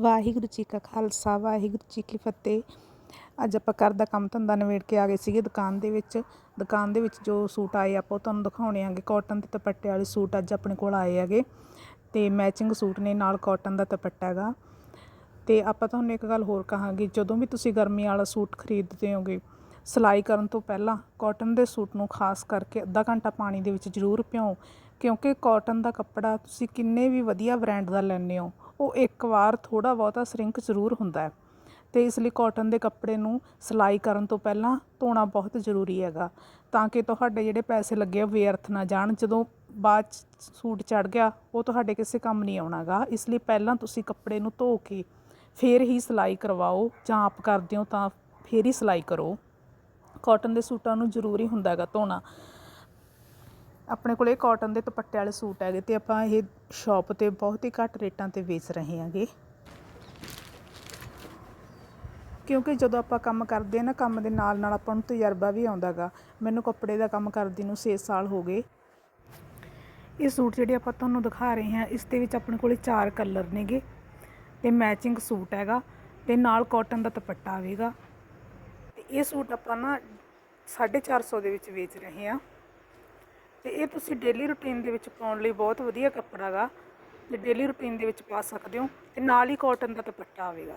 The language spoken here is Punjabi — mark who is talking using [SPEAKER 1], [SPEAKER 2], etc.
[SPEAKER 1] ਵਾਹਿਗੁਰੂ ਜੀ ਕਾ ਖਾਲਸਾ, ਵਾਹਿਗੁਰੂ ਜੀ ਕੀ ਫਤਿਹ। ਅੱਜ ਆਪਾਂ ਘਰ ਦਾ ਕੰਮ ਧੰਦਾ ਨਿਬੇੜ ਕੇ ਆ ਗਏ ਸੀਗੇ ਦੁਕਾਨ ਦੇ ਵਿੱਚ। ਦੁਕਾਨ ਦੇ ਵਿੱਚ ਜੋ ਸੂਟ ਆਏ ਆਪਾਂ ਉਹ ਤੁਹਾਨੂੰ ਦਿਖਾਉਣੇ ਆਂਗੇ। ਕਾਟਨ ਦੇ ਦੁਪੱਟੇ ਵਾਲੇ ਸੂਟ ਅੱਜ ਆਪਣੇ ਕੋਲ ਆਏ ਹੈਗੇ। ਤੇ ਮੈਚਿੰਗ ਸੂਟ ਨੇ ਨਾਲ ਕਾਟਨ ਦਾ ਦੁਪੱਟਾ ਹੈਗਾ। ਤੇ ਆਪਾਂ ਤੁਹਾਨੂੰ ਇੱਕ ਗੱਲ ਹੋਰ ਕਹਾਂਗੇ, ਜਦੋਂ ਵੀ ਤੁਸੀਂ ਗਰਮੀ ਵਾਲਾ ਸੂਟ ਖਰੀਦਦੇ ਹੋਗੇ, ਸਿਲਾਈ ਕਰਨ ਤੋਂ ਪਹਿਲਾਂ ਕਾਟਨ ਦੇ ਸੂਟ ਨੂੰ ਖਾਸ ਕਰਕੇ ਅੱਧਾ ਘੰਟਾ ਪਾਣੀ ਦੇ ਵਿੱਚ ਜ਼ਰੂਰ ਭਿਓ ਕਿਉਂਕਿ ਕਾਟਨ ਦਾ ਕੱਪੜਾ ਤੁਸੀਂ ਕਿੰਨੇ ਵੀ ਵਧੀਆ ਬ੍ਰਾਂਡ ਦਾ ਲੈਂਦੇ ਹੋ ਉਹ ਇੱਕ ਵਾਰ ਥੋੜ੍ਹਾ ਬਹੁਤਾ ਸ਼ਰਿੰਕ ਜ਼ਰੂਰ ਹੁੰਦਾ ਹੈ। ਤੇ ਇਸ ਲਈ ਕੋਟਨ ਦੇ ਕੱਪੜੇ ਨੂੰ ਸਿਲਾਈ ਕਰਨ ਤੋਂ ਪਹਿਲਾਂ ਧੋਣਾ ਬਹੁਤ ਜ਼ਰੂਰੀ ਹੈਗਾ, ਤਾਂ ਕਿ ਤੁਹਾਡੇ ਜਿਹੜੇ ਪੈਸੇ ਲੱਗੇ ਆ ਬੇਅਰਥ ਨਾ ਜਾਣ। ਜਦੋਂ ਬਾਅਦ 'ਚ ਸੂਟ ਚੜ ਗਿਆ, ਉਹ ਤੁਹਾਡੇ ਕਿਸੇ ਕੰਮ ਨਹੀਂ ਆਉਣਾਗਾ ਇਸ ਲਈ ਪਹਿਲਾਂ ਤੁਸੀਂ ਕੱਪੜੇ ਨੂੰ ਧੋ ਕੇ ਫਿਰ ਹੀ ਸਿਲਾਈ ਕਰਵਾਓ, ਜਾਂ ਆਪ ਕਰਦੇ ਹੋ ਤਾਂ ਫਿਰ ਹੀ ਸਿਲਾਈ ਕਰੋ। ਕਾਟਨ ਦੇ ਸੂਟਾਂ ਨੂੰ ਜ਼ਰੂਰੀ ਹੁੰਦਾ ਹੈਗਾ ਧੋਣਾ। ਆਪਣੇ ਕੋਲ ਇਹ ਕਾਟਨ ਦੇ ਦੁਪੱਟੇ ਵਾਲੇ ਸੂਟ ਹੈਗੇ ਤੇ ਆਪਾਂ ਇਹ ਸ਼ਾਪ ਤੇ ਬਹੁਤ ਹੀ ਘੱਟ ਰੇਟਾਂ ਤੇ ਵੇਚ ਰਹੇ ਹਾਂਗੇ। ਕਿਉਂਕਿ ਜਦੋਂ ਆਪਾਂ ਕੰਮ ਕਰਦੇ ਹਾਂ ਨਾ, ਕੰਮ ਦੇ ਨਾਲ ਨਾਲ ਆਪਾਂ ਨੂੰ ਤਜਰਬਾ ਵੀ ਆਉਂਦਾਗਾ। ਮੈਨੂੰ ਕੱਪੜੇ ਦਾ ਕੰਮ ਕਰਦੀ ਨੂੰ 6 ਸਾਲ ਹੋ ਗਏ। ਇਹ ਸੂਟ ਜਿਹੜੇ ਆਪਾਂ ਤੁਹਾਨੂੰ ਦਿਖਾ ਰਹੇ ਹਾਂ, ਇਸ ਦੇ ਵਿੱਚ ਆਪਣੇ ਕੋਲੇ ਚਾਰ ਕਲਰ ਨੇਗੇ। ਤੇ ਮੈਚਿੰਗ ਸੂਟ ਹੈਗਾ ਤੇ ਨਾਲ ਕਾਟਨ ਦਾ ਦੁਪੱਟਾ ਆਵੇਗਾ। ਤੇ ਇਹ ਸੂਟ ਆਪਾਂ ਨਾ 450 ਦੇ ਵਿੱਚ ਵੇਚ ਰਹੇ ਹਾਂ। ਤੇ ਇਹ ਤੁਸੀਂ ਡੇਲੀ ਰੁਟੀਨ ਦੇ ਵਿੱਚ ਪਾਉਣ ਲਈ ਬਹੁਤ ਵਧੀਆ ਕੱਪੜਾ ਗਾ, ਤੇ ਡੇਲੀ ਰੁਟੀਨ ਦੇ ਵਿੱਚ ਪਾ ਸਕਦੇ ਹੋ, ਤੇ ਨਾਲ ਹੀ ਕਾਟਨ ਦਾ ਦੁਪੱਟਾ ਆਵੇਗਾ।